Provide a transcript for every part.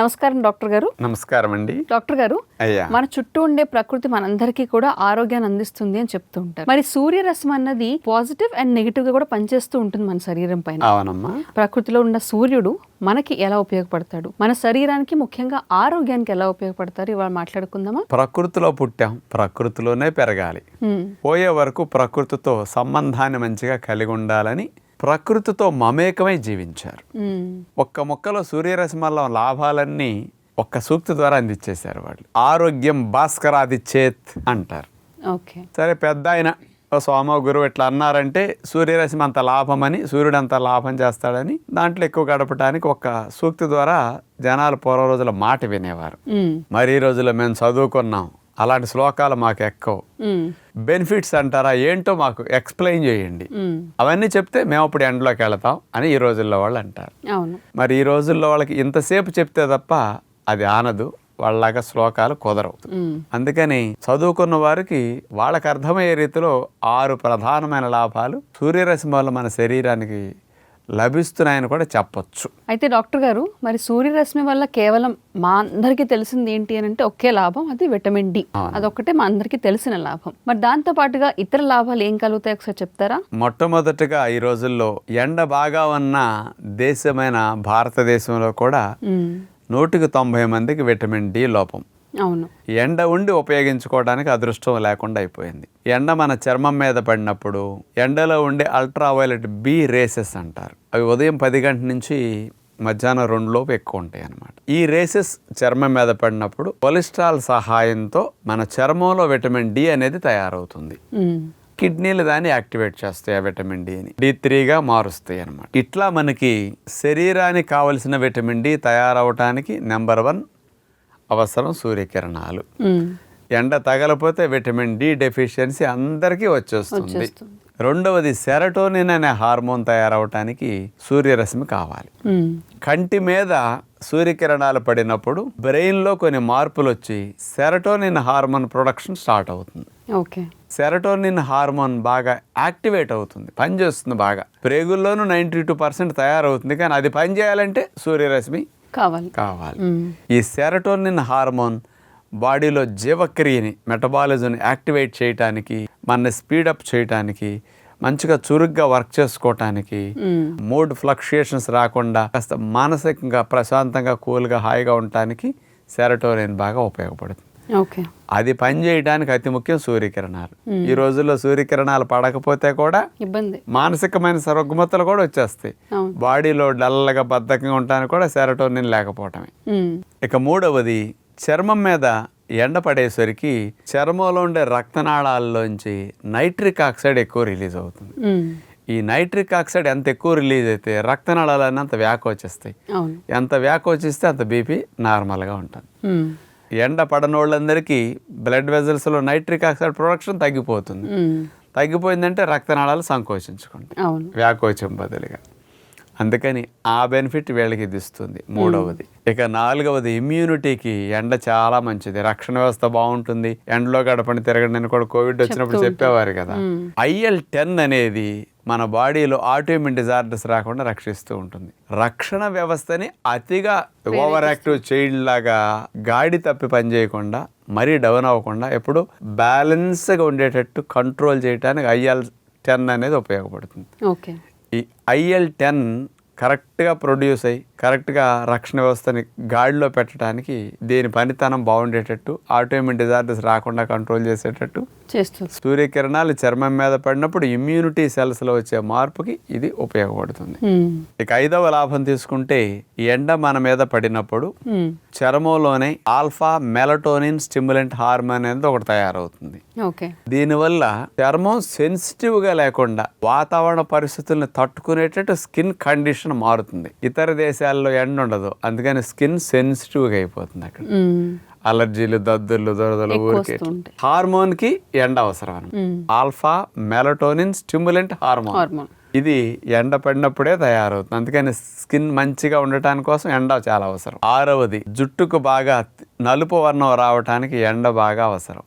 నమస్కారం డాక్టర్ గారు. నమస్కారం అండి. డాక్టర్ గారు అయ్యా. మన చుట్టూ ఉండే ప్రకృతి మనందరికీ కూడా ఆరోగ్యాన్ని అందిస్తుంది అని చెప్తూ ఉంటారు. మరి సూర్యరశ్మి అన్నది పాజిటివ్ అండ్ నెగిటివ్గా కూడా పనిచేస్తూ ఉంటుంది మన శరీరం పైన. అవునమ్మా. ప్రకృతిలో ఉన్న సూర్యుడు మనకి ఎలా ఉపయోగపడతాడు? మన శరీరానికి ముఖ్యంగా ఆరోగ్యానికి ఎలా ఉపయోగపడతారు? ఇవాళ మాట్లాడుకుందామా? ప్రకృతిలో పుట్టాం. ప్రకృతిలోనే పెరగాలి. పోయే వరకు ప్రకృతితో సంబంధాన్ని మంచిగా కలిగి ఉండాలని ప్రకృతితో మమేకమై జీవించారు. ఒక్క మొక్కలో సూర్యరశ్మి వల్ల లాభాలన్నీ ఒక్క సూక్తి ద్వారా అందించేశారు వాళ్ళు. ఆరోగ్యం భాస్కరాది చేత్ అంటారు. ఓకే. సరే పెద్ద ఆయన సోమ గురువు ఇట్లా అన్నారంటే సూర్యరశ్మి అంత లాభమని సూర్యుడు అంత లాభం చేస్తాడని దాంట్లో ఎక్కువ గడపడానికి ఒక సూక్తి ద్వారా జనాలు పూర్వ రోజుల మాట వినేవారు. మరి ఈ రోజుల్లో మేము చదువుకున్నాం. అలాంటి శ్లోకాలు మాకు ఎక్కువ. బెనిఫిట్స్ అంటారా ఏంటో మాకు ఎక్స్ప్లెయిన్ చేయండి. అవన్నీ చెప్తే మేము అప్పుడు ఎండలోకి వెళతాం అని ఈ రోజుల్లో వాళ్ళు అంటారు. మరి ఈ రోజుల్లో వాళ్ళకి ఇంతసేపు చెప్తే తప్ప అది ఆనదు వాళ్ళలాగా శ్లోకాలు కుదరవు. అందుకని చదువుకున్న వారికి వాళ్ళకి అర్థమయ్యే రీతిలో ఆరు ప్రధానమైన లాభాలు. సూర్యరశ్మి వల్ల మన శరీరానికి లభిస్తున్నాయని కూడా చెప్పొచ్చు. అయితే డాక్టర్ గారు మరి సూర్యరశ్మి వల్ల కేవలం మా అందరికీ తెలిసింది ఏంటి అని అంటే ఒకే లాభం అది విటమిన్ డి. అవును. అదొక్కటే మా అందరికీ తెలిసిన లాభం. మరి దాంతో పాటుగా ఇతర లాభాలు ఏం కలుగుతాయి ఒకసారి చెప్తారా? మొట్టమొదటిగా ఈ రోజుల్లో ఎండ బాగా ఉన్న దేశమైన భారతదేశంలో కూడా నూటికి తొంభై మందికి విటమిన్ డి లోపం. అవును. ఎండ ఉండి ఉపయోగించుకోవడానికి అదృష్టం లేకుండా అయిపోయింది. ఎండ మన చర్మం మీద పడినప్పుడు ఎండలో ఉండే అల్ట్రావైలెట్ బి రేసెస్ అంటారు. అవి ఉదయం పది గంటల నుంచి మధ్యాహ్నం రెండు లోపు ఎక్కువ ఉంటాయి అన్నమాట. ఈ రేసెస్ చర్మం మీద పడినప్పుడు కొలెస్ట్రాల్ సహాయంతో మన చర్మంలో విటమిన్ డి అనేది తయారవుతుంది. కిడ్నీలు దాన్ని యాక్టివేట్ చేస్తాయి ఆ విటమిన్ డిని డి త్రీగా మారుస్తాయి అన్నమాట. ఇట్లా మనకి శరీరానికి కావలసిన విటమిన్ డి తయారవటానికి నెంబర్ వన్ అవసరం సూర్యకిరణాలు. ఎండ తగలపోతే విటమిన్ డి డెఫిషియన్సీ అందరికీ వచ్చేస్తుంది. రెండవది సెరటోనిన్ అనే హార్మోన్ తయారవటానికి సూర్యరశ్మి కావాలి. కంటి మీద సూర్యకిరణాలు పడినప్పుడు బ్రెయిన్లో కొన్ని మార్పులు వచ్చి సెరటోనిన్ హార్మోన్ ప్రొడక్షన్ స్టార్ట్ అవుతుంది. ఓకే. సెరటోనిన్ హార్మోన్ బాగా యాక్టివేట్ అవుతుంది పనిచేస్తుంది బాగా. ప్రేగుల్లోనూ నైంటీ టూ పర్సెంట్ తయారవుతుంది కానీ అది పని చేయాలంటే సూర్యరశ్మి కావాలి. కావాలి. ఈ సెరటోనిన్ హార్మోన్ బాడీలో జీవక్రియని మెటబాలిజంని యాక్టివేట్ చేయటానికి మన స్పీడప్ చేయటానికి మంచిగా చురుగ్గా వర్క్ చేసుకోవటానికి మూడ్ ఫ్లక్చుయేషన్స్ రాకుండా కాస్త మానసికంగా ప్రశాంతంగా కూల్గా హాయిగా ఉండటానికి సెరటోనిన్ బాగా ఉపయోగపడుతుంది. ఓకే. అది పని చేయడానికి అతి ముఖ్యం సూర్యకిరణాలు. ఈ రోజుల్లో సూర్యకిరణాలు పడకపోతే కూడా ఇబ్బంది. మానసికమైన రుగ్మతలు కూడా వచ్చేస్తాయి. బాడీలో డల్లగా బద్ధకంగా ఉండడానికి కూడా సెరటోనిన్ లేకపోవటమే. ఇక మూడవది చర్మం మీద ఎండ పడేసరికి చర్మంలో ఉండే రక్తనాళాల్లోంచి నైట్రిక్ ఆక్సైడ్ ఎక్కువ రిలీజ్ అవుతుంది. ఈ నైట్రిక్ ఆక్సైడ్ ఎంత ఎక్కువ రిలీజ్ అయితే రక్తనాళాలన్నీ అంత వ్యాకోచిస్తాయి ఎంత వ్యాకోచిస్తే అంత బీపీ నార్మల్గా ఉంటుంది. ఎండ పడనోళ్ళందరికీ బ్లడ్ వెజల్స్లో నైట్రిక్ ఆక్సైడ్ ప్రొడక్షన్ తగ్గిపోతుంది. తగ్గిపోయిందంటే రక్తనాళాలు సంకోచించుకుంటాయి. వ్యాకోచం బదులుగా. అందుకని ఆ బెనిఫిట్ వీళ్ళకి ఇది ఇస్తుంది మూడవది ఇక నాలుగవది ఇమ్యూనిటీకి ఎండ చాలా మంచిది. రక్షణ వ్యవస్థ బాగుంటుంది. ఎండలో గడపని తిరగండి అని కూడా కోవిడ్ వచ్చినప్పుడు చెప్పేవారు కదా. ఐఎల్ టెన్ అనేది మన బాడీలో ఆటోఇమ్యూన్ డిజార్డర్స్ రాకుండా రక్షిస్తూ ఉంటుంది. రక్షణ వ్యవస్థని అతిగా ఓవర్ యాక్టివ్ చైల్డ్ లాగా గాడి తప్పి పనిచేయకుండా మరీ డౌన్ అవ్వకుండా ఎప్పుడు బ్యాలెన్స్గా ఉండేటట్టు కంట్రోల్ చేయడానికి ఐఎల్ టెన్ అనేది ఉపయోగపడుతుంది. ఓకే. ఈ ఐఎల్ టెన్ కరెక్ట్గా ప్రొడ్యూస్ అయ్యి కరెక్ట్గా రక్షణ వ్యవస్థని గాడిలో పెట్టడానికి దీని పనితనం బాగుండేటట్టు ఆటోఇమ్యూన్ డిజార్డర్స్ రాకుండా కంట్రోల్ చేసేటట్టు చేస్తుంది సూర్యకిరణాలు చర్మం మీద పడినప్పుడు ఇమ్యూనిటీ సెల్స్లో వచ్చే మార్పుకి ఇది ఉపయోగపడుతుంది. ఇక ఐదవ లాభం తీసుకుంటే ఎండ మన మీద పడినప్పుడు చర్మంలోనే ఆల్ఫా మెలటోనిన్ స్టిమ్యులెంట్ హార్మోన్ అనేది ఒకటి తయారవుతుంది. దీనివల్ల చర్మం సెన్సిటివ్గా లేకుండా వాతావరణ పరిస్థితుల్ని తట్టుకునేటట్టు స్కిన్ కండిషన్ మారుతుంది. ఇతర దేశాల్లో ఎండ ఉండదు అందుకని స్కిన్ సెన్సిటివ్గా అయిపోతుంది అక్కడ. అలర్జీలు దద్దుర్లు దురదలు ఊరికే. హార్మోన్కి ఎండ అవసరం. ఉమ్, ఆల్ఫా మెలటోనిన్ స్టిమ్యులెంట్ హార్మోన్. ఇది ఎండ పడినప్పుడే తయారవుతుంది. అందుకని స్కిన్ మంచిగా ఉండటానికి కోసం ఎండ చాలా అవసరం. ఆరవది జుట్టుకు బాగా నలుపు వర్ణం రావటానికి ఎండ బాగా అవసరం.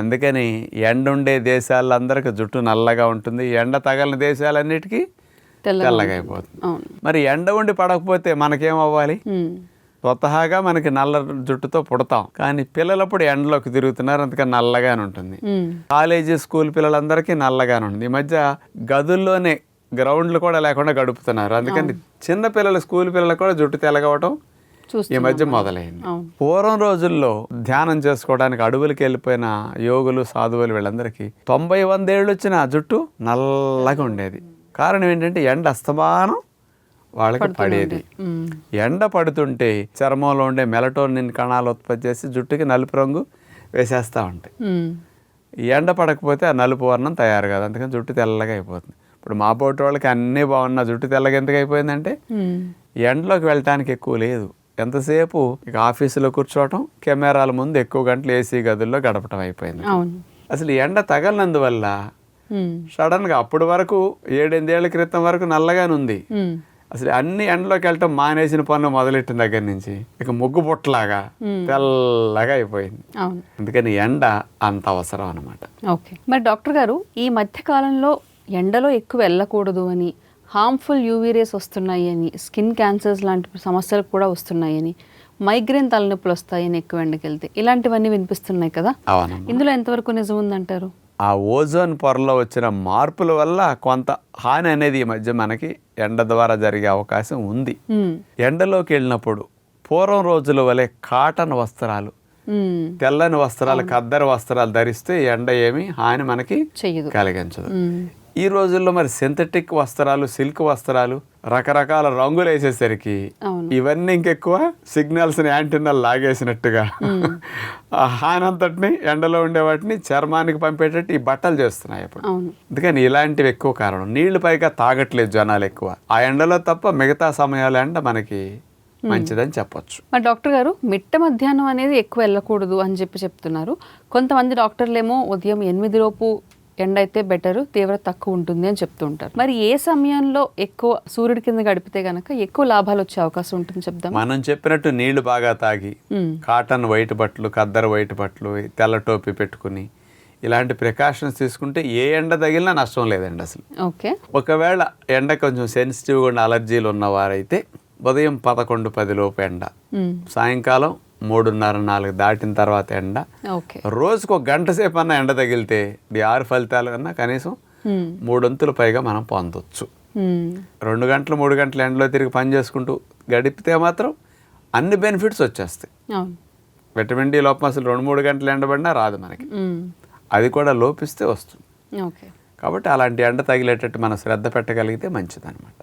అందుకని ఎండ ఉండే దేశాలందరికీ జుట్టు నల్లగా ఉంటుంది. ఎండ తగలని దేశాలన్నిటికీ తెల్లగా తెల్లగా అయిపోతుంది. మరి ఎండ ఉండి పడకపోతే మనకేం అవ్వాలి? స్వతహాగా మనకి నల్ల జుట్టుతో పుడతాం. కానీ పిల్లలప్పుడు ఎండలోకి తిరుగుతున్నారు అందుకని నల్లగానే ఉంటుంది. కాలేజీ స్కూల్ పిల్లలందరికీ నల్లగానే ఉంటుంది. ఈ మధ్య గదుల్లోనే గ్రౌండ్లు కూడా లేకుండా గడుపుతున్నారు. అందుకని చిన్న పిల్లలు స్కూల్ పిల్లలు కూడా జుట్టు తెల్లగవటం ఈ మధ్య మొదలైంది. పూర్వం రోజుల్లో ధ్యానం చేసుకోవడానికి అడవులకి వెళ్ళిపోయిన యోగులు సాధువులు వీళ్ళందరికీ తొంభై వందేళ్ళు వచ్చిన జుట్టు నల్లగా ఉండేది. కారణం ఏంటంటే ఎండ అస్తమానం వాళ్ళకి పడేది. ఎండ పడుతుంటే చర్మంలో ఉండే మెలటోనిన్ కణాలు ఉత్పత్తి చేసి జుట్టుకి నలుపు రంగు వేసేస్తూ ఉంటాయి. ఎండ పడకపోతే ఆ నలుపు వర్ణం తయారు కాదు. అందుకని జుట్టు తెల్లగా అయిపోతుంది. ఇప్పుడు మా పోటీ వాళ్ళకి అన్నీ బాగున్నా జుట్టు తెల్లగా ఎందుకు అయిపోయిందంటే ఎండలోకి వెళ్ళటానికి ఎక్కువ లేదు. ఎంతసేపు ఇక ఆఫీసులో కూర్చోవటం కెమెరాల ముందు ఎక్కువ గంటలు ఏసీ గదుల్లో గడపటం అయిపోయింది. అసలు ఎండ తగలనందువల్ల సడన్గా అప్పటి వరకు ఏడెనిమిదేళ్ళ క్రితం వరకు నల్లగానే ఉంది. అసలు అన్ని ఎండలోకి వెళ్ళటం మానేసిన పనులు మొదలెట్టిన దగ్గర నుంచి ఇక ముగ్గు పుట్టలాగా తెల్లగా అయిపోయింది. అందుకని ఎండ అంత అవసరం అన్నమాట. ఓకే. మరి డాక్టర్ గారు ఈ మధ్య కాలంలో ఎండలో ఎక్కువ వెళ్ళకూడదు అని హార్మ్ఫుల్ యూవీ రేస్ వస్తున్నాయి అని స్కిన్ క్యాన్సర్స్ లాంటి సమస్యలు కూడా వస్తున్నాయని మైగ్రేన్ తలనొప్పులు వస్తాయని ఎక్కువ ఎండకెళ్తే ఇలాంటివన్నీ వినిపిస్తున్నాయి కదా? ఇందులో ఎంతవరకు నిజం ఉందంటారు? ఆ ఓజోన్ పొరలో వచ్చిన మార్పుల వల్ల కొంత హాని అనేది ఈ మధ్య మనకి ఎండ ద్వారా జరిగే అవకాశం ఉంది. ఎండలోకి వెళ్ళినప్పుడు పూర్వం రోజుల వలె కాటన్ వస్త్రాలు తెల్లని వస్త్రాలు ఖద్దరు వస్త్రాలు ధరిస్తే ఎండ ఏమి హాని మనకి కలిగించదు. ఈ రోజుల్లో మరి సింథటిక్ వస్త్రాలు సిల్క్ వస్త్రాలు రకరకాల రంగులు వేసేసరికి ఇవన్నీ ఇంకెక్కువ సిగ్నల్స్ యాంటీనాలు లాగేసినట్టుగా ఆ హాని అంతటిని ఎండలో ఉండే వాటిని చర్మానికి పంపేటట్టు ఈ బట్టలు చేస్తున్నాయి ఇప్పుడు. అందుకని ఇలాంటివి ఎక్కువ కారణం. నీళ్ళు పైగా తాగట్లేదు జనాలు ఎక్కువ. ఆ ఎండలో తప్ప మిగతా సమయాల ఎండ మనకి మంచిదని చెప్పొచ్చు. మరి డాక్టర్ గారు మిట్ట మధ్యాహ్నం అనేది ఎక్కువ వెళ్ళకూడదు అని చెప్పి చెప్తున్నారు. కొంతమంది డాక్టర్లేమో ఉదయం ఎనిమిది లోపు ఎండ అయితే బెటర్ తీవ్రత తక్కువ ఉంటుంది అని చెప్తూ ఉంటారు మరి ఏ సమయంలో ఎక్కువ సూర్యుడి కింద గడిపితే గనక ఎక్కువ లాభాలు వచ్చే అవకాశం ఉంటుంది చెప్దాం మనం చెప్పినట్టు నీళ్ళు బాగా తాగి కాటన్ వైట్ బట్టలు ఖద్దరు వైట్ బట్టలు తెల్ల టోపీ పెట్టుకుని ఇలాంటి ప్రికాషన్స్ తీసుకుంటే ఏ ఎండ తగిలినా నష్టం లేదండి అసలు. ఓకే. ఒకవేళ ఎండ కొంచెం సెన్సిటివ్గా ఉన్న అలర్జీలు ఉన్నవారైతే ఉదయం పదకొండు పది లోపు ఎండ సాయంకాలం మూడున్నర నాలుగు దాటిన తర్వాత ఎండ. రోజుకు ఒక గంట సేపు అన్న ఎండ తగిలితే ఈ ఆరు ఫలితాలు కన్నా కనీసం మూడొంతులు పైగా మనం పొందొచ్చు. రెండు గంటలు మూడు గంటలు ఎండలో తిరిగి పని చేసుకుంటూ గడిపితే మాత్రం అన్ని బెనిఫిట్స్ వచ్చేస్తాయి. విటమిన్ డి లోపం అసలు రెండు మూడు గంటలు ఎండబడినా రాదు మనకి. అది కూడా లోపిస్తే వస్తుంది. కాబట్టి అలాంటి ఎండ తగిలేటట్టు మనం శ్రద్ధ పెట్టగలిగితే మంచిదన్నమాట.